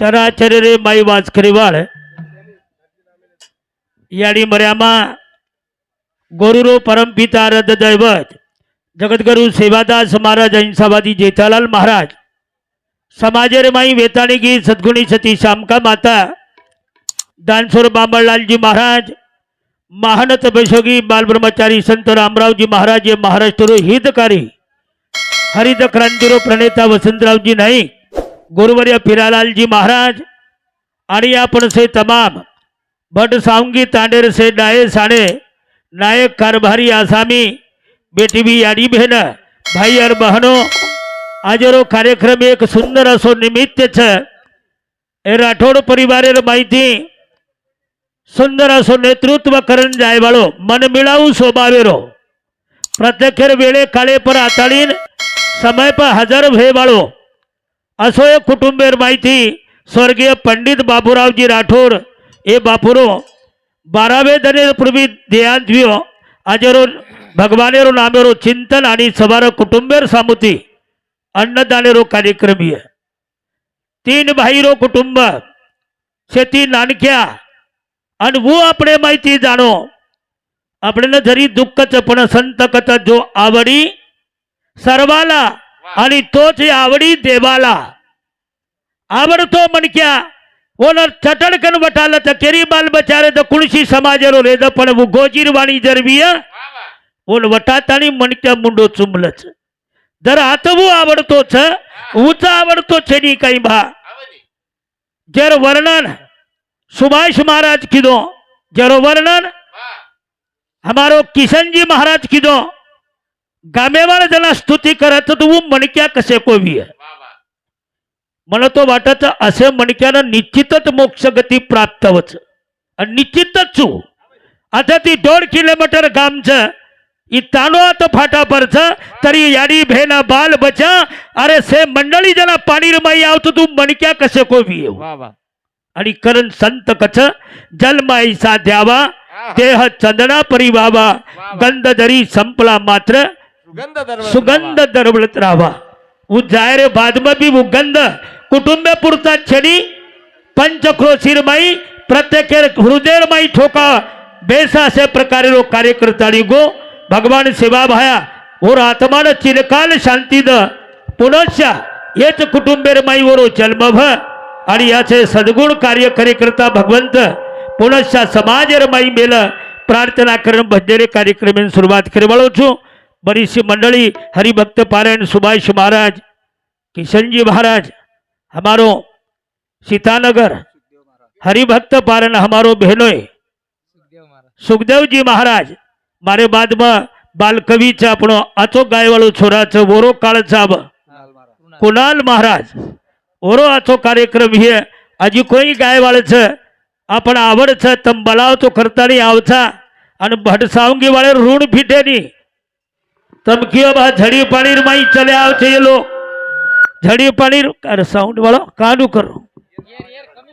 चराचर रे माई वाजकरीवाळ याडी मर्यामा गोरुरो परमपितारद दैवत जगद्गुरु सेवादास महाराज अहिंसावादी जेठालाल महाराज. समाजेर माई वेताणीगी सद्गुणी सती श्यामका माता दानसोर बांबळलालजी महाराज महान तपशोगी बालब्रह्मचारी संत रामरावजी महाराज महाराष्ट्र हितकारी हरित क्रांतीरो प्रणेता वसंतरावजी नाईक ગુરુવર્ય પીરાલાલજી મહારાજ આણિયા પણ છે તમામ. ભટ્ટ સાવંગી તાંડેર છે ડાયે સાણે. નાયક કારભારી આસામી, બેટી બી યાડી બહેન, ભાઈ યાર બહેનો. આજનો કાર્યક્રમ એક સુંદર અસો નિમિત્ત છે. એ રાઠોડ પરિવારે રમાઈથી સુંદર અસો નેતૃત્વ કરણ જાયવાળો મન મેળાવું શોભાવેરો. પ્રત્યેક વેળે કાળે પર આતાડીને સમય પર હાજર ભેવાળો असो एक कुटुंबीय माहिती स्वर्गीय पंडित बाबूरावजी राठोड हे बापुरो बारावे दने पूर्वी देहांतविओ आजेरो भगवानेरो नामेरो चिंतन आणि सभार कुटुंबेर सामुती अन्नदानेरो कार्यक्रमीय. तीन भाईरो कुटुंब शेती नानक्या आणि वो आपणे माहिती जाणो. आपल्याला जरी दुःखच पण संत कथा जो आवडी सर्वाला आणि तोच आवडी देवाला. आवडतो म्हणक्या ओनर चटडकन वटाला तर केरी बाल बचारे तर कुणशी समाजेरो रेद पण वो गोजीर वाणी जरविय ओन वटातानी म्हणक्या मुंडो चुंबलच. जर आतवू आवडतोच उच आवडतो छेनी काही भा. जर वर्णन सुभाष महाराज किदो जरो वर्णन हमारो किशनजी महाराज किदो गामेवार ज्यांना स्तुती करायचं तू मणक्या कसे कोवी मला तो वाटायचं असे मणक्यानं निश्चितच मोक्षगती प्राप्त होच आणि निश्चितच चू आता ती दोन किलोमीटर गामचं इ तानोआत फाटा परच तरी याडी भेना बाल बचा. अरे से मंडळी ज्याला पाणी रमाई आवतो तू मणक्या कसे कोवी येऊ? आणि करण संत कच जलमाईसा द्यावा. देह चंदना परिवावा गंध जरी संपला मात्र सुगंध सुगंध दरवळत राहावा. उ जायरे बादम बी उ गंध कुटुंब पुरता छडी पंचक्रोशीरमाई प्रत्येक हृदयमाई ठोका बेसा असे प्रकारे रो कार्यकर्तानी गो भगवान सेवा भाया ओर आत्मान चिरकाल शांती द पुनश्च येच कुटुंबेर माई वरो जन्म भ आणि याचे सद्गुण कार्य करे करता भगवंत पुनश्च समाजेर माई मेल प्रार्थना करण भजनेरे कार्यक्रम सुरुवात करे वळवचू. बरीचशी मंडळी हरिभक्त पारायण सुभाष महाराज किशनजी महाराज हमारो सीतानगर हरिभक्त पारायण हमारो बहनोय सुखदेव जी महाराज મારે બાદમાં બાલકવિ છે આપણો આચો ગાયવાળો છોરા છે ઓરો કાળ સાહેબ કુનાલ મહારાજ ઓરો આચો કાર્યક્રમ હે હજી કોઈ ગાયવાળે છે આપણે આવડ છે તમ બલાવ તો કરતા નહીં આવતા અને ભટસાવંગી વાળે ઋણ ફીટે નહીં ધમકીઓ બા ઝડી પાણીરમાં ચલે આવશે એ લો. ઝડી પાણીર અરે સાઉન્ડ વાળો કાનું કરો.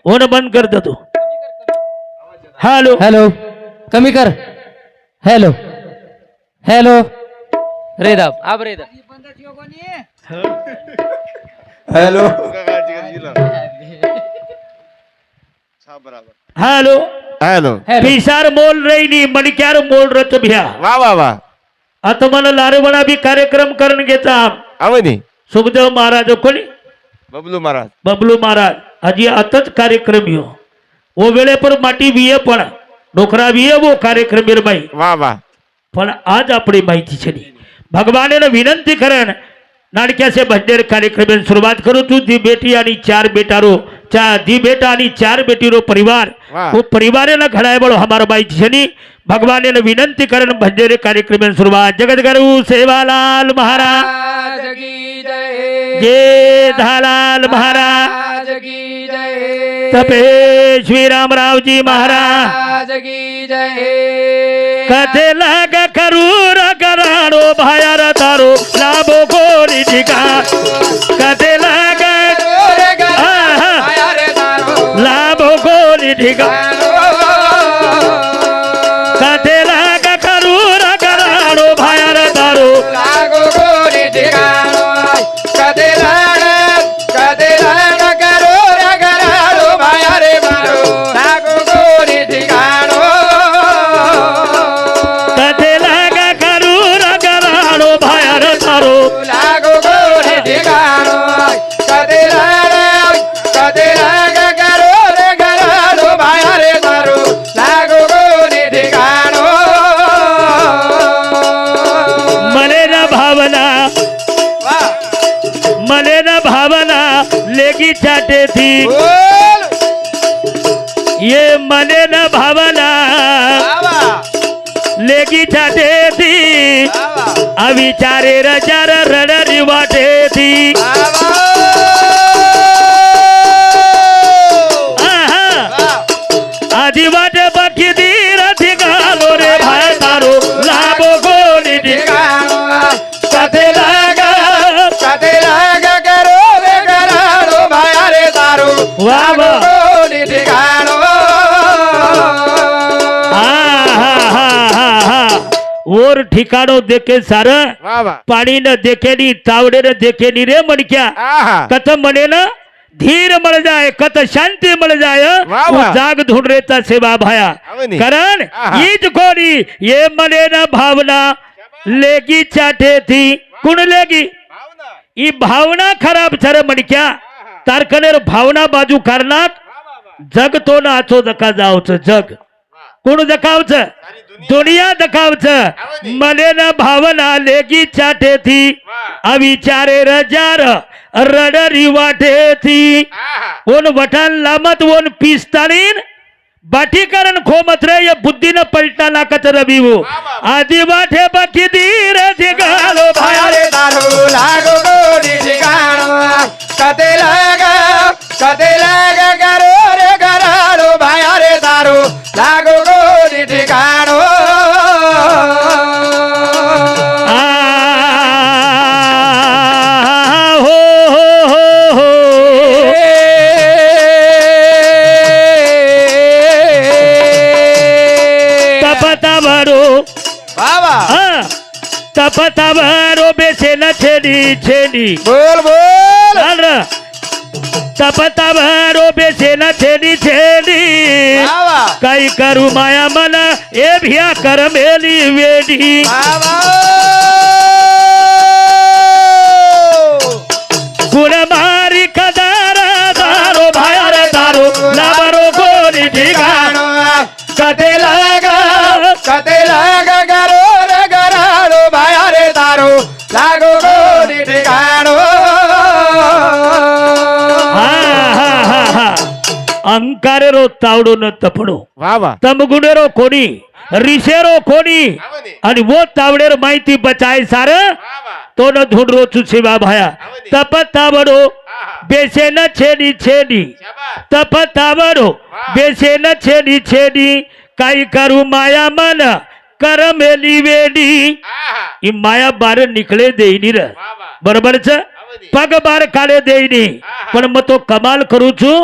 ઓને બંધ કરી દો હાલો. હેલો. કમી કર. હેલો. હેલો. રેદાબ આપ રેદાબ હેલો. હેલો. હેલો. પીસાર બોલ રહી ની મણક્યાર બોલ રત ભ્યા વાહ વાહ વાહ. आता मला लारेवणा बी कार्यक्रम करून घेता आवनी सुखदेव महाराज कोणी बबलू महाराज बबलू महाराज हजी आताच कार्यक्रम यो ओ वेळे पर माटी विये पण डोकरा विये वो कार्यक्रम बाई वा वा પણ આજ આપણી માહિતી છે ની. ભગવાનને વિનંતી કરણ નાણક્યાસે ભજનેર કાર્યક્રમ શરૂઆત કરું છું ધી બેટી અને ચાર બેટારો ચા ધી બેટા અને ચાર બેટીનો પરિવાર વાહ. હું પરિવારેના ઘડાય બળો અમારા માહિતી છે ની ભગવાનને વિનંતી કરણ ભજનેર કાર્યક્રમ શરૂઆત જગત ગુરુ સેવાલાલ મહારાજ आज की जय જે ધાલાલ મહારાજ आज की जय તપે શ્રી રામરાવજી મહારાજ आज की जय કથે લાગ કરું કરાણો ભાયાર તારો લાભો ગોરી ઠીકા કથે भिगा काटे रग करू रग राणो भायर दारू लागो गोरी ठिकाणो कदे राण कदे राण करू रग राणो भायर मारो लागो गोरी ठिकाणो कदे रग करू रग राणो भायर दारू लागो गोरी ठिकाणो कदे राण ये मने न भावना लेगी जाते थी अविचारे रजर ओर ठिकाणो देखे सार पाणी न देखेनी तावडे न देखेनी रे मणक्या. कथ न धीर मळ जाय कत शांती मळ जाय. जाग धुंड रेता सेवा भाया. कारण ईज कोणी ये मने न भावना. लेगी चाटे थी कुण लेगी? ई भावना खराब सर मणक्या. तारखनेर भावना बाजू करणार जग तो नाचो जका जावच जग. कोण जकावच? दुनिया दखाव दखावच. न भावना लेगी चाटे थी. अविचारे रजार रडरी वाटे थी. उन वटन लामत उन पिस्तानीन बाटीकरण खोमत रे ये बुद्धि न पलटा ना नाकत रवी वो आधी वाटे बाकी धीर ठिकाणो भारे दारू लागो गोडी जिगालो कते लागा कते तपतावर उभे सेना छेडी छेडी. बोल बोल. चाल र. तपतावर उभे सेना छेडी छेडी. वा वा. काही करू माया मला ए भिया कर मेली वेडी. वा वा. લાગો ગોરી ઠિકાણો હા હા હા હા. અંકારેરો તાવડો ન તપડો. વાહ વાહ. તમગુણેરો કોડી રીસેરો કોની અને वो તાવડેર માહિતી બચાય સારે? તો ન ધૂંડરો છું સેવા ભાયા. તપ તાવડો બેસે ન છેડી છેડી. તપ તાવડો બેસે ન છેડી છેડી. કાઈ કરું માયા મન કર મેલી વેડી એ માયા બાર નીકળે દેઈની રે બરોબર છે પગ બાર કાઢે દેઈની પણ मैं तो कमाल करू છું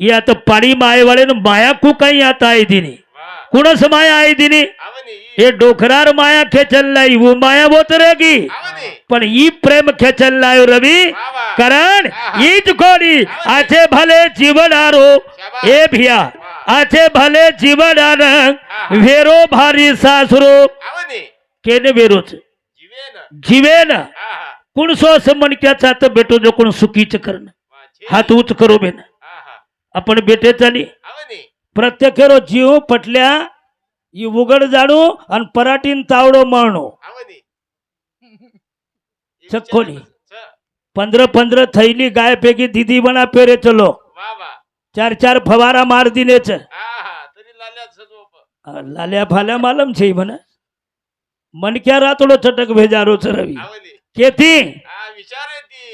या तो पाणी माये वाले माया कु काही आता आहे दिनी कुणस माया आहे दिनी हे डोकरार माया खेचल नाही वो माया होत रेगी पण ई प्रेम खेचल लायो रवी कारण ईच कोणी आचे भले जीवनारो ए भिया आचे भले जीवनार वेरो भारी सासरो. केने वेरोच? जीवे ना. कुण सो असं मणक्याचा तर भेटो जो कोण सुखीचं करणं. हात उच करो बेन आपण नाही प्रत्येक जीव पटल्या उघड जाणू आणि पराठीन तावडो मळणो. चक्कोनी पंधरा पंधरा थैली गाय पैकी दीदी बना पेरे चलो. चार चार फवारा मार दिनेच. लाल्या फाल्या मालम छे म्हणा. मन क्या रातोडो चटक भेजारो रवि. केती?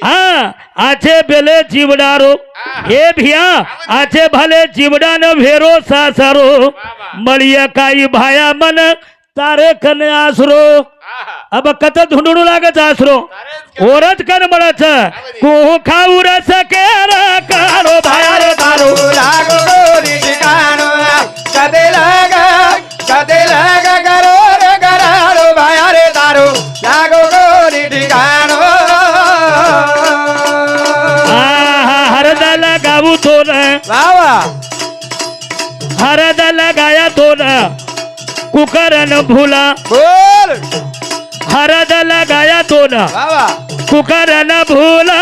हाँ आछे बेले चिवडारो हे. भिया आछे भले चिवडा न भेरो सासारो. मळिया काई भाया मन तारे कन आसरो. अब कत धुंडू लागत आसरो. ओरत कन मळच कुहू खाऊ रस के कारो भाया करूला लाग कधी लाग करू रे गराडू बाया रे दारू लागू गुरुनी ठिकाणू हरदाला कुकरन भुला हरद लगाया गाया थोर कुकरन भुला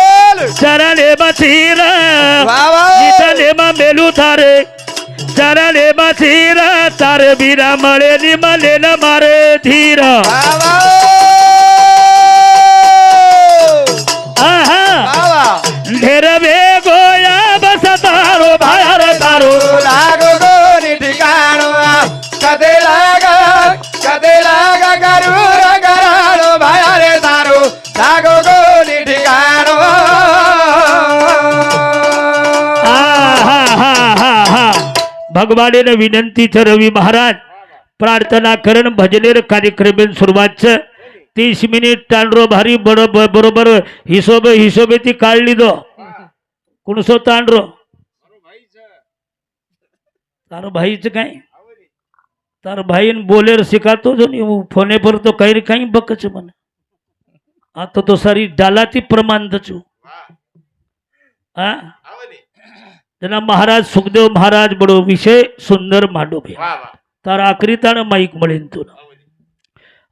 Charale batira Nitale mambelu tare Charale batira Tare bina male ni male na mare dhira Baba ભગવાનને વિનંતી છે રવિ મહારાજ. પ્રાર્થના કરણ ભજનેર કાર્યક્રમની શરૂઆત છે. ત્રીસ મિનિટ તાંડરો ભારી બરોબર હિસોબે, હિસોબેથી કાઢી લીધો. કોણસો તાંડરો તારો ભાઈ છે કઈ? તારો ભાઈ બોલેર શીખાતો છો ને હું ફોને પર તો કઈ કઈ બક છે મને. આ તો તો સારી ડાલાથી પ્રમાણ છું. હા? તેના મહારાજ સુખદેવ મહારાજ બડો વિષય સુંદર માંડો ભે તારા આખરી તાણે માઈક મળીને તું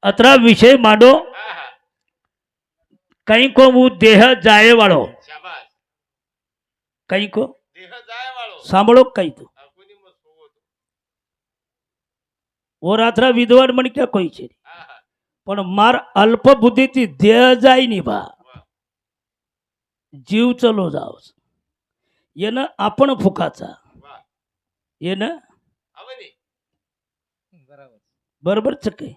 અતરા વિષય માંડો. કઈ કો હું દેહ જાય વાળો કઈ કો સાંભળો કઈ તું ઓ રાત્રા વિધવાન મને ક્યાં કોઈ છે? પણ માર અલ્પ બુદ્ધિથી દેહ જાય ની ભા. જીવ ચલો જાવ येणं आपण फुकाचा. येणं बरोबर. काय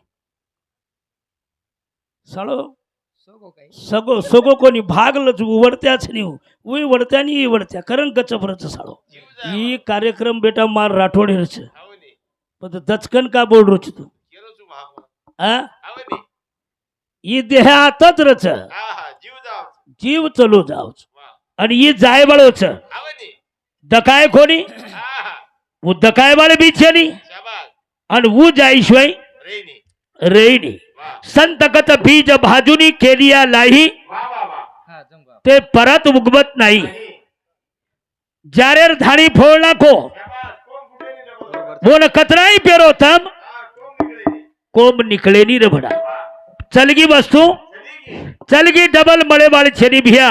सळो. सगो सगो कोणी भागलच उवडत्याच नेऊ. उई वडत्या नि वडत्या कारण गचबरच साळो. ही कार्यक्रम बेटा मार राठोडेच पण दचकन का बोल रोच तू? ही देहातच रच. जीव चलो जाऊच. आणि ही जाय बळच दकाय कोणी? दकाय बाळ बिछणी आणि ऊ जाईशिवाय रेणी संत कत बीज भाजुनी केलिया लाही ते परत उगवत नाही. जारेर धाणी फोडला को बोल कतराई पेरो तम कोम निकलेनी रबडा. चलगी वस्तू. चलगी. डबल मळे बाळ छेनी भिया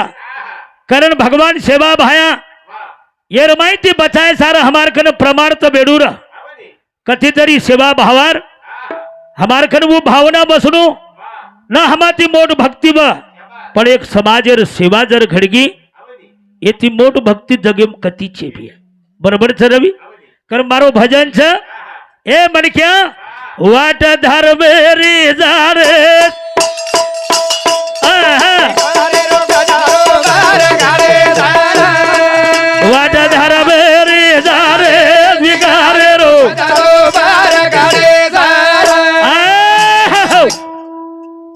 कारण भगवान सेवा भाया। येर रमायती बचाय सारा हमार खन प्रमाण तो बेडूर। कथी तरी सेवा भावार। हमार खन वो भावना बसणू न हमाती मोठ भक्ती ब। पण एक समाजेर सेवा जर घडगी येती मोठ भक्ती जगेम कथीचे बी बरोबर छ रवी? कारण मारो भजन छ। ए मणक्या वाट धर्मेरी जारे।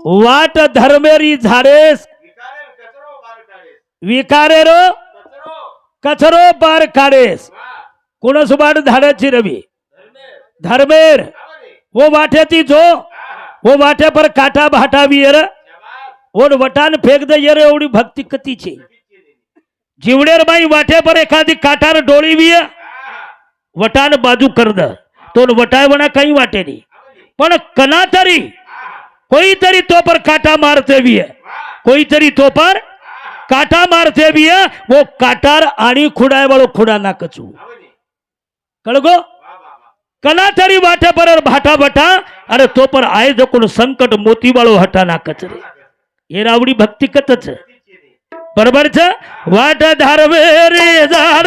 वाट धर्मेरी झाडेस. विकारे रो. कचरो पार काढेस. कुणसुबाड झाडाची रवी. धर्मेर. वो वाट्याची जो वो वाट्या पर काटा भाटावी एर ओन वटान फेकद येर एवढी भक्ती कतीची. जिवडेर माई वाट्या पर एखादी काटार डोळी विय. वटान बाजू करद. तो वटाय म्हणा काही वाटे वाटेनी पण कना तरी कोईतरी तो पर काटा मारते भी है कोईतरी तो पर काटा मारते भी है वो काटार आणि खुडाय वाळो खुडा ना कचू कळगो कना तरी वाटे पर भाटा बटा अरे तो पर आए जो कोण संकट मोती वाळो हटा ना कचरे हे रावडी भक्ती कतच बरोबर छ वाट धारवे रे झाड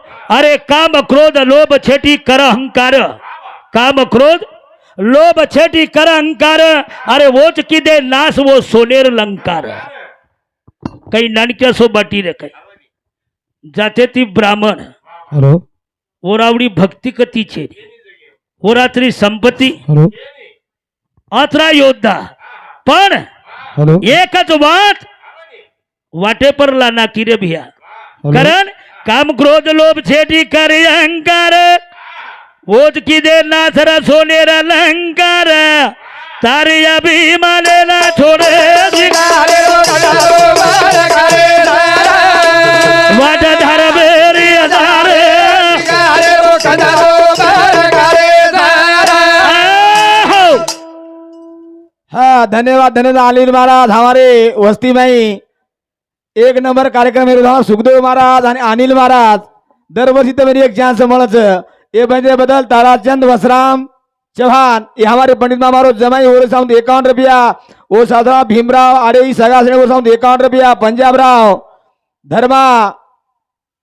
अरे काम क्रोध लोभ छेटी कर अहंकार। काम क्रोध लोभ छेटी कर अहंकार। अरे वोच की दे नाश वो सोनेर लंकार। काही नाणक्या सोबाटी रे काही। जाते ती ब्राह्मण। ओरावडी भक्ती कती छे? ओरात्री संपत्ती। अत्रा योद्धा। पण एकच वाट वाटे परला ना किरे भिया कारण काम क्रोध लोभ छेटी कर अहंकार। ओज की दे नासरा सोनेरा अलंकार तारे अभिमानेला छोडे वाट धार बेरी धारे आहो. धन्यवाद धन्यवाद अनिल महाराज हमारे वस्ती में ही एक नंबर कार्यक्रम येतो सुखदेव महाराज आणि अनिल महाराज. दरवर्षी तर एक चान्स म्हणायचं ए बंदे बदल ताराचंद वसराम चव्हाण. हे हमारे पंडित मामारो जमाई हो ओर साउंड एकावन्न रुपया. ओ साधरा भीमराव आडे सगा सेने हो साउंड एकावन्न रुपया. पंजाबराव धर्मा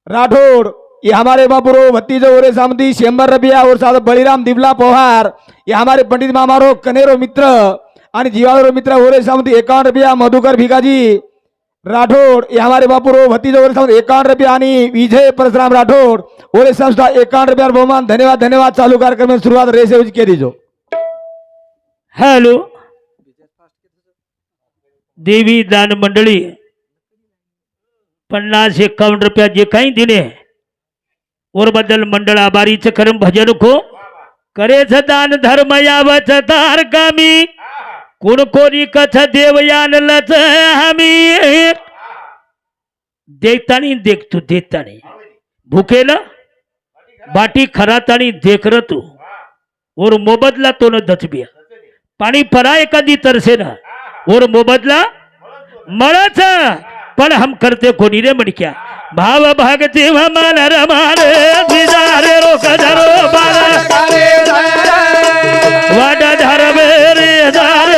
राठोड. ये हमारे बाबूरो भत्तीज ओरे हो सामती शंभर रुपया. ओर साधा बळीराम दिवला पोहार. ये हमारे पंडित मामारो कनेरो मित्र. आणि जीवाळो मित्र ओरे सामती एकावन्न रुपया. मधुकर भिकाजी राठोड ये हमारे बापुरो भतीजो ओरे सामदी एकावन्न रुपया आणि विजय परशुराम राठोड. ओरे संस्था एकावन्न रुपया बहुमान. धन्यवाद धन्यवाद. चालू कार्यक्रम सुरुवात रेसे के दीजो. हॅलो। देवी दान मंडळी पन्नास एकावन्न रुपया जे काही दिले ओरबद्दल मंडळ आभारीच करम भजन को करेच दान धर्म यावच तार कामी कोण कोणी कथ देवयान लच आम्ही. देखतानी देखतो देतानी. भुकेला बाटी खरातानी देखर तू. और मोबदला तो न दचबिया पाणी परा एखादी तरसे ना? और मोबदला मळच पण हम करते कोणी रे मणक्या? भाव भागती मन रमारे दिजारे रोक धरो वाट धर रे दारे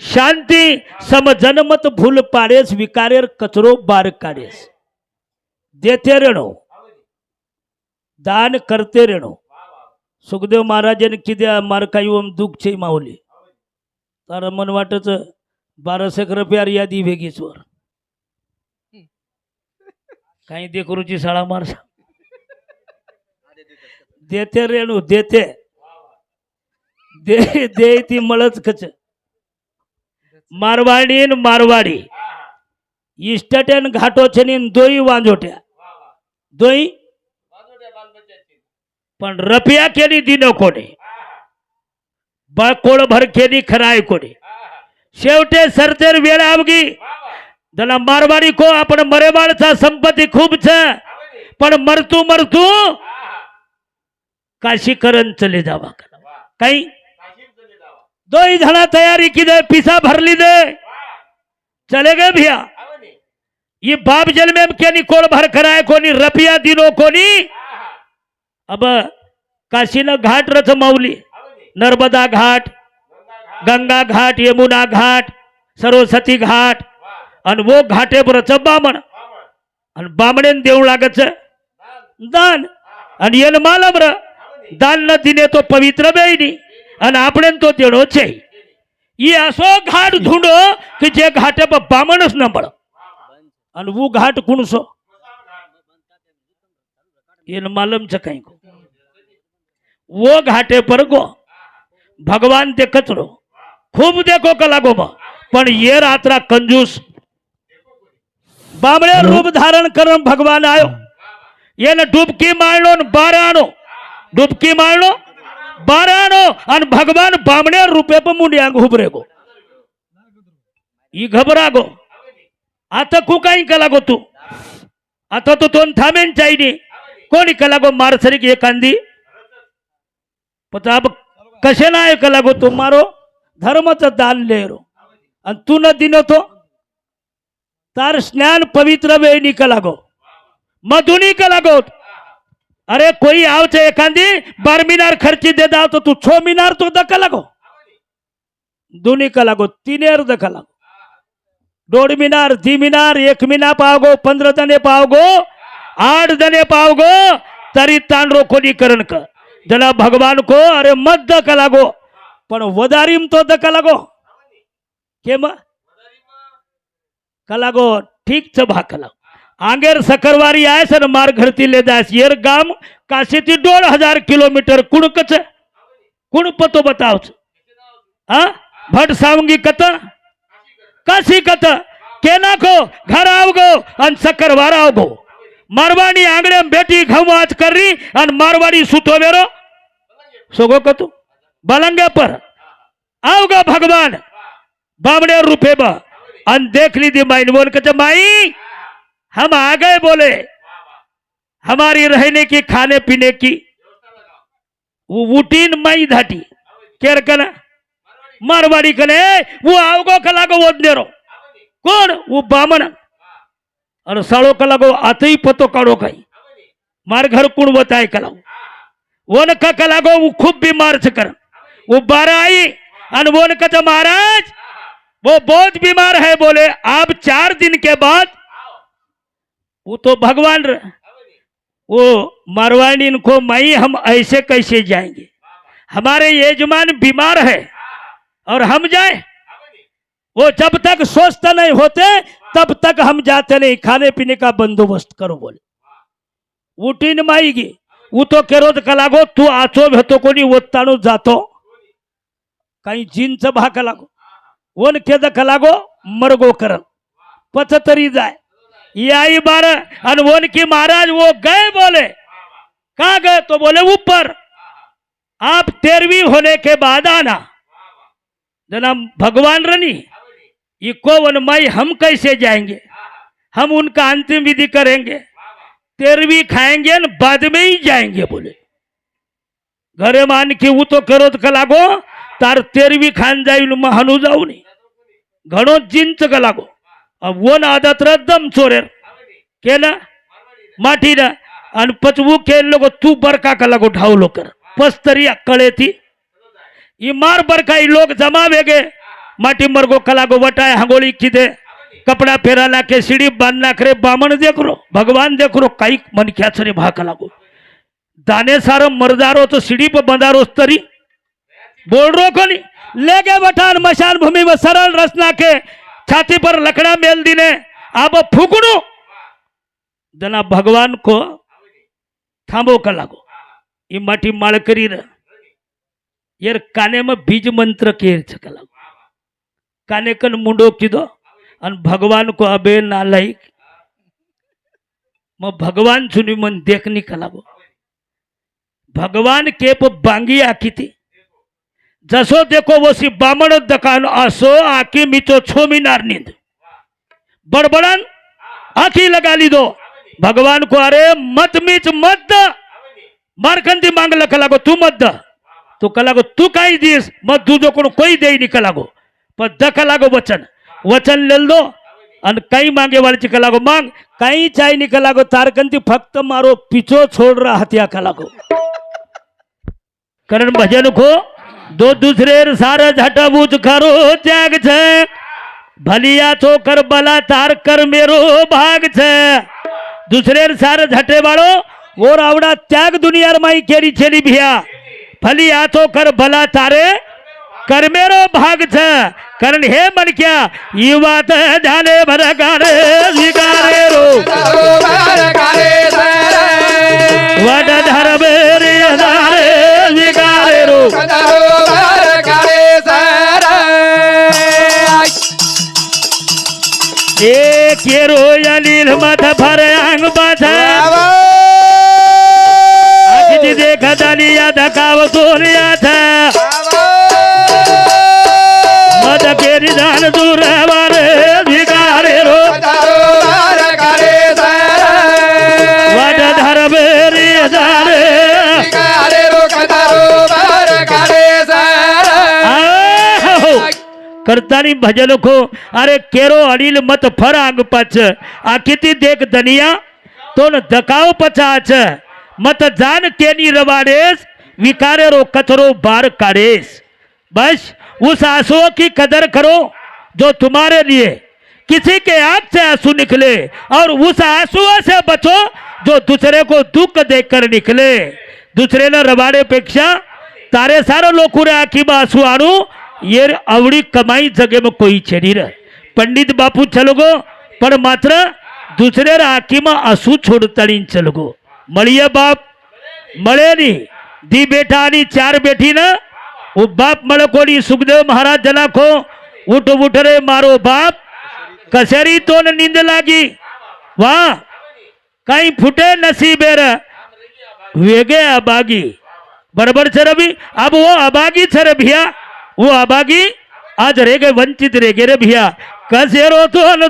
शांती समजनमत भूल पाडेस विकारेर कचरो बार काढेस. देते रेणो. दान करते रेणो. सुखदेव महाराजांनी किती मारका दुःख छे माऊली तर मन वाटच बाराशे रुपयार यादी वेगीचवर काही देखरूची साळा मारसा देते रेणू देते. दे ती मळच कच मारवाडीन मारवाडी. इस्टटेन घाटो दोई वांजोट्या. दोई? पण रपिया केली दिनो कोणी. बाकोळ भर केली खराय कोणी. शेवटे सरतेर वेळ आवगी. त्याला मारवाडी को आपण मरेवाडचा संपत्ती खूप छ पण मरतू मरतू काशीकरण चले जावा काही? दोई जना तयारी की दे पिसा भरली दे. चले गए भैया. ये बाप जल में क्या कोण भर कराए कोनी रपिया दिनो कोनी? अब काशीनं घाट रथ माऊली. नर्मदा घाट गंगा घाट यमुना घाट सरस्वती घाट आणि वो घाटे बरच बामण. आणि बामणेन देऊ लागच दान. आणि येन माला बर दान न दिने तो पवित्र बेईनी. आणि आपण तो देणो છે. ये असो घाट धुंडो की जे घाटे पर बामणच न बळ आणि वो घाट कुणसो येन मालम छ काही को वो घाटे पर गो भगवान ते कचरो खूब देखो कला गो पण ये रात्रा कंजूस बामणे रूप धारण करून भगवान आयो येन डुबकी मारलो न बार आणो डुबकी मारलो बार आणि भगवान बामणे रूपे पर मुंडी आंग गो. ई घबरा गो. आता कु काही कलागो तू? आता तो दोन थांबेन चायनी कोणी कलागो मारसरी की एखादी पण अब कसे नाही कलागो तू? मारो धर्मचं दान लेरो आणि तू न दिन तो? तार स्नान पवित्र वेळ निकलागो मधुनी कलागो अरे कोई आवचे एखादी बार मिनार खर्ची दे दाव तो तू छो मिनार तो दका लागो। दोन्ही लागो तिनेर दका लागो। दोड मिनार धी मिनार एक मिना पावगो पंधरा जणे पावगो आठ जणे पावगो तरी ताण रोखोनी करण क। जना भगवान को अरे मत दका लागो। पण वदारीम तो दका लागो। केम? कलागो ठीक च भाकला आंगेर सकरवारी आहे सर मार घरती ले दास येर गाम काशीती दोन हजार किलोमीटर कुणकच कुण पतो बतावच. हा भट सावंगी कत? काशी कत? केना को घर आवगो आणि सकरवार आवगो मारवाडी आंगडे बेटी घमवाच करी आणि मारवाडी सुतो वेरो. सोगो कतू? बलंगे पर. आवगा भगवान. बामड़े रुपे बा. अन देख ली थी माई बोल के माई? हम आ गए बोले। हमारी रहने की खाने पीने की उटीन वुटीन धाटी। केर कना? मारवाड़ी कने। वो आवगो कलागो वो देरो कोण वो बामण और साळो कलागो आतही पतो काढो काही मार घर कुण बताय कलागो हो? वन का कलागो वो खूब बीमार छ कर। वो बारा आई अन वन का महाराज वो बहुत बीमार है बोले। आप चार दिन के बाद वो तो भगवान र- वो मरवाइन इनको माई हम ऐसे कैसे जाएंगे? हमारे यजमान बीमार है और हम जाए? वो जब तक स्वस्थ नहीं होते तब तक हम जाते नहीं। खाने पीने का बंदोबस्त करो बोले। उठीन माईगी वो तो केरोद कलागो तू आचो भेतो कोणी ओत्ताणू जातो। काही जीनचं भाका लागो वन खेद कलागो मरगो करन पच तरी जाय आई बार आणि की महाराज वो गए बोले। कहा गए? तो बोले ऊपर। आप तेरहवीं होने के बाद आना। जना भगवान रनी इको वन माई हम कैसे जाएंगे? हम उनका अंतिम विधि करेंगे। तेरहवीं खाएंगे न बाद में ही जाएंगे बोले। घरे मान की वो तो करो तो कलागो तार तेरवी खान जाईल मग जाऊ नये घणो जिंच कलागो। वन आदत र दम चोरेर केलं माठीनं आणि पचवू केल लोक तू बरका कलागो ढावलो कर पस्तरी कळे ती इमार बरकाई लोग जमा वेगे माटी मरगो कलागो वटाय हंगोळी किदे कपड़ा फेराना के सीढ़ी बांधना करे बामण देखरो भगवान देखरो काही मनख्याच रे भा लागो। दाने सारं मरदारो तो सीढ़ी पर बंधारो तरी। बोल रो कोनी? लेगे बठान मशान भूमि में सरल रचना के। छाती पर लकड़ा मेल दिने अब फूकणू जना भगवान को थांबो कलागो ई माटी माळ करी र यार काने में बीज मंत्र केर कलागो काने कन मुंडो किदो आणि भगवान को अबे नालायक मग भगवान सुनी मन देखनी कलागो भगवान केप बांगी आखिती जसो देखो वसी बामण दकान असो आकी मिचो छो मिनार नींद। बड़बड़न आखी लगा ली दो। भगवान को अरे मत मिच मत। द मारकंदी मांगला कलागो तू मत द। तो कलागो तू काही दिस मत तुझो कोण कोई देई नि कलागो। पण द कलागो वचन। वचन लेल दो आणि काही मागे वाळची कलागो मांग। काही चाय नि कलागो तारकंती फक्त मारो पिचो छोड़ रहा हत्या कलागो। कारण भजन को दो दूसरे सारे झटबूझ करो त्याग छे। भलिया छो कर बला तार कर मेरो भाग छे। दूसरे सारे झटे बाळो वो रावड़ा त्याग दुनियार माई केरी छेली भिया भलिया छो कर भला तारे कर मेरो भाग छे। करण हे मन क्या युवा झाले भरकारे स्वीकारे रो। वड धर्म रे स्वीकारे रो। एक येरो अनिल मथ भर अंग बाथ किती देखत आणि या धकाव सोन्याथ मद केरी धान करतानी भजन को अरे केरो કેરો मत फर आग આંગ आखिती देख दनिया દનિયા તો ધકાવ પછાછ मत जान કેની રવાડેશ विकारे रो कचरो बार કાઢેશ बस उस आंसुओं की कदर करो जो तुम्हारे लिए किसी के आंख से आंसू निकले और उस आंसुओं से बचो जो दूसरे को दुःख देखकर निकले। दूसरे ने रवाडे पेक्षा तारे सारो सारं लोकुऱ्या में आंसू आणू ये आवड़ी कमाई जगे में कोई छेनी रह पंडित बापू चलोगो पर मात्र दुसऱ्या राखीमा असू छोडताळी चलगो मळिया बाप मळेनी दी बेठा आणि चार बेठी ना ओ बाप मळ कोणी सुखदेव महाराज जना खो उठ उठ रे मारो बाप. कसेरी तोन नींद लागी? वा काही फुटे नसीबेर वेगे अबागी बरोबर छ रवी? अब वो अबागी छे भैया. भैया वो अभागी आज रे गए वंचित रे गे रे भैया कसे रो तो न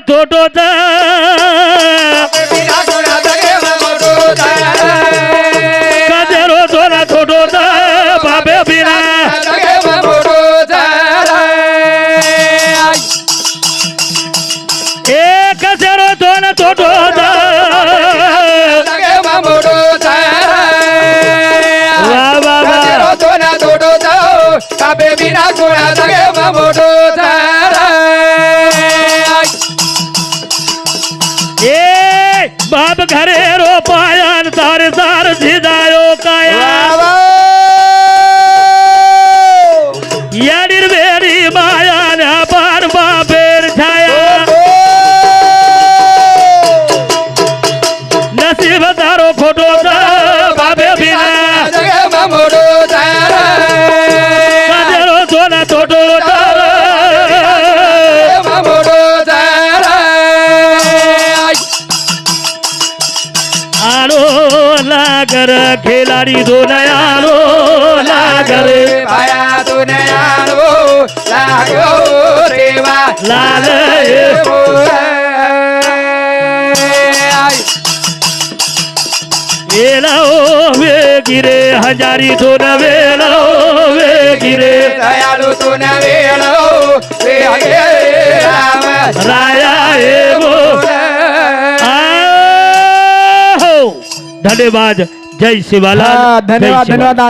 बाप घरे रो गाडीतून आलो लागल. पायातून आलो लागो देवा. लाल हो. वेला ओ वेगिरे हजारीतून वेला ओ वेगिरे. दयालूतून वेला राया हे. धन्यवाद. जय शिवाला धन्यवाद धन्यवाद.